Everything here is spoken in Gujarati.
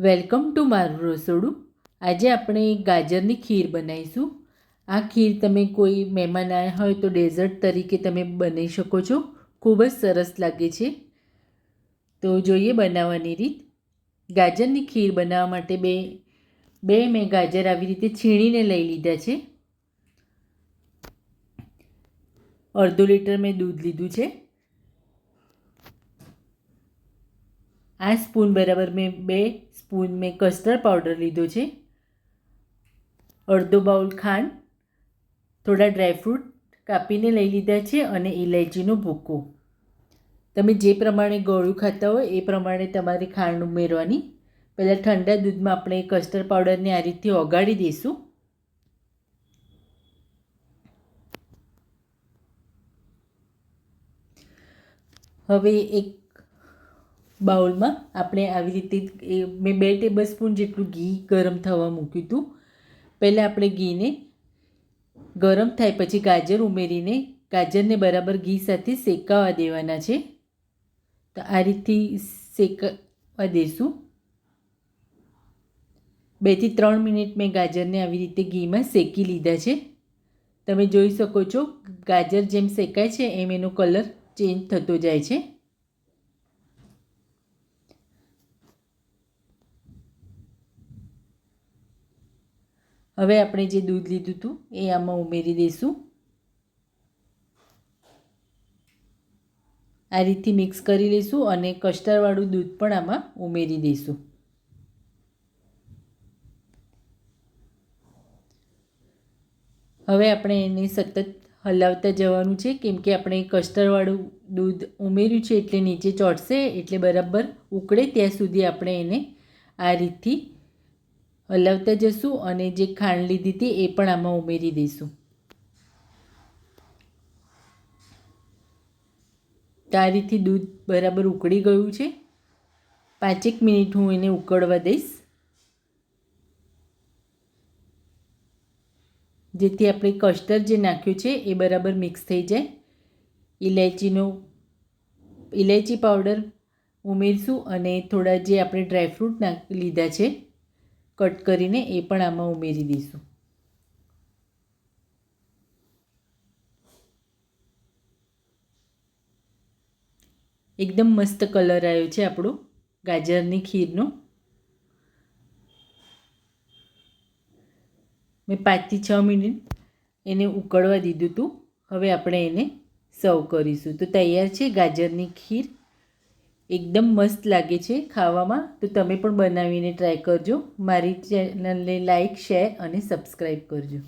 વેલકમ ટુ મારું રસોડું. આજે આપણે ગાજરની ખીર બનાવીશું. આ ખીર તમે કોઈ મહેમાન આવ્યા હોય તો ડેઝર્ટ તરીકે તમે બનાવી શકો છો. ખૂબ જ સરસ લાગે છે. તો જોઈએ બનાવવાની રીત. ગાજરની ખીર બનાવવા માટે બે બે મેં ગાજર આવી રીતે છીણીને લઈ લીધા છે. અડધો લીટર મેં દૂધ લીધું છે. આ સ્પૂન બરાબર મેં બે સ્પૂન મેં કસ્ટર્ડ પાવડર લીધો છે. અડધો બાઉલ ખાંડ, થોડા ડ્રાયફ્રૂટ કાપીને લઈ લીધા છે અને ઇલાયચીનો ભૂકો. તમે જે પ્રમાણે ગળ્યું ખાતા હોય એ પ્રમાણે તમારે ખાંડ ઉમેરવાની. પહેલાં ઠંડા દૂધમાં આપણે કસ્ટર્ડ પાવડરને આ રીતે ઓગાળી દઈશું. હવે એક બાઉલમાં આપણે આવી રીતે મેં બે ટેબલ સ્પૂન જેટલું ઘી ગરમ થવા મૂક્યું હતું. પહેલાં આપણે ઘીને ગરમ થાય પછી ગાજર ઉમેરીને ગાજરને બરાબર ઘી સાથે શેકાવા દેવાના છે. તો આ રીતથી શેકાવા દઈશું બેથી ત્રણ મિનિટ મેં ગાજરને આવી રીતે ઘીમાં શેકી લીધા છે. તમે જોઈ શકો છો, ગાજર જેમ શેકાય છે, એમ એનો કલર ચેન્જ થતો જાય છે. હવે આપણે જે દૂધ લીધું હતું એ આમાં ઉમેરી દઈશું આ રીતથી મિક્સ કરી લઈશું અને કસ્ટરવાળું દૂધ પણ આમાં ઉમેરી દઈશું હવે આપણે એને સતત હલાવતા જવાનું છે, કેમ કે આપણે કસ્ટરવાળું દૂધ ઉમેર્યું છે એટલે નીચે ચોટશે, એટલે બરાબર ઉકળે, ત્યાં સુધી આપણે એને આ રીતથી હલાવતા જશું અને જે ખાંડ લીધી હતી એ પણ આમાં ઉમેરી દઈશું. તારીથી દૂધ બરાબર ઉકળી ગયું છે. પાંચેક મિનિટ હું એને ઉકળવા દઈશ. જેથી આપણે કસ્ટર્ડ જે નાખ્યું છે એ બરાબર મિક્સ થઈ જાય. ઇલાયચીનો ઇલાયચી પાવડર ઉમેરશું અને થોડા જે આપણે ડ્રાયફ્રૂટ નાખ, લીધા છે કટ કરીને એ પણ આમાં ઉમેરી દઈશું. એકદમ મસ્ત કલર આવ્યો છે આપણો ગાજરની ખીરનો. મેં પાંચથી છ મિનિટ એને ઉકળવા દીધું હતું. હવે આપણે એને સર્વ કરીશું. તો તૈયાર છે ગાજરની ખીર. એકદમ મસ્ત લાગે છે ખાવામાં. તો તમે પણ બનાવીને ટ્રાય કરજો. મારી ચેનલને લાઇક શેર અને સબસ્ક્રાઈબ કરજો.